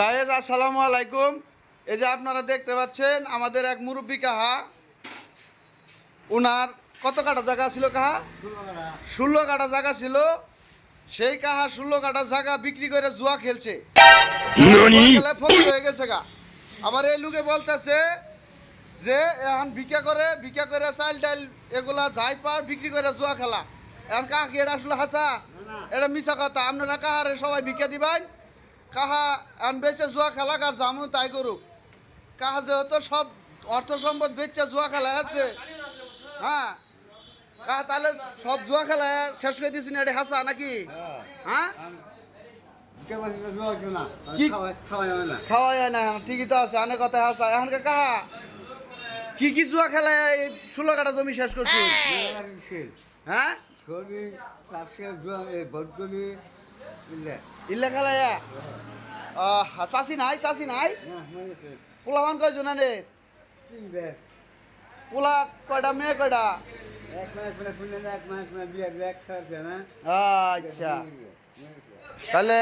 Guys আসসালামু আলাইকুম। এই যে আপনারা দেখতে পাচ্ছেন আমাদের এক মুরব্বী কাহা উনার কত কাটা জায়গা ছিল কাহা? ষোলো কাটা জায়গা ছিল। সেই কাহা ষোলো কাটা জায়গা বিক্রি করে জুয়া খেলছে। হয়ে গেছে গা। আবার এই লোকে বলতেছে যে এখন ভিক্ষা করে ভিক্ষা করে চাইল ডাইল এগুলা যাই পার বিক্রি করে জুয়া খেলা। এখন কাহা কি এটা আসলে হাসা? এটা মিছা কথা। আপনারা কাহারে সবাই ভিক্ষা দিবেন? কাহা বেচে জুয়া খেলা কার জামু তাই করুক। কাহা যেহেতু সব অর্থ সম্পদ বেচে জুয়া খেলা আছে। হ্যাঁ? কাহা তাহলে সব জুয়া খেলা শেষ করে দিয়েছি এটা হাসা নাকি? হ্যাঁ? না ঠিকই তো আছে অনেক কথা হাসা। এখন কাহা? কি কি জুয়া খেলা এই ষোলো কাটা জমি শেষ করছি? হ্যাঁ? ইল্লা খেলা চাষি নাই চাষি নাই? পোলাবান কয় জোনানের পোলা কয়টা মেয়ে কয়টা আচ্ছা। তাহলে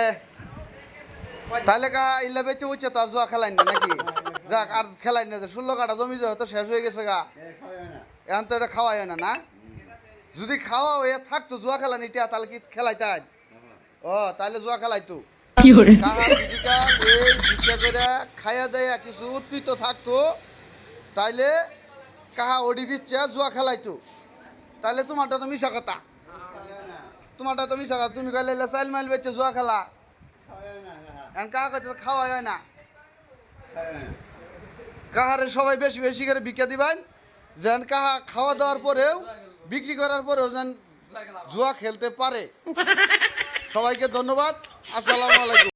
তাহলে কা ইল্লা বেচে উঠছে তো আর জুয়া খেলাই না নাকি? যাক আর খেলাই না ষোলো কাটা জমি তো শেষ হয়ে গেছে গা। এখন তো এটা খাওয়াই হয় না না? যদি খাওয়া হয়ে থাকতো জুয়া খেলা নিতে তাহলে কি খেলাইতাই ও তাহলে জুয়া খেলাইতো। খাইয়া দেয়া কিছু উৎপৃত থাকতো তাইলে কাহা ওডি বিচ্ছে জুয়া খেলাইতো। তাহলে তোমারটা তো মিশা কথা। তোমারটা তো মিশা কথা। তুমি গেলে চাইল মাইল বেচে জুয়া খেলা। কাহা কাছে খাওয়া হয় না। কাহারে সবাই বেশি বেশি করে ভিক্ষা দিবেন। যেন কাহা খাওয়া দাওয়ার পরেও বিক্রি করার পরেও যেন জুয়া খেলতে পারে। সবাইকে ধন্যবাদ। আসসালামু আলাইকুম।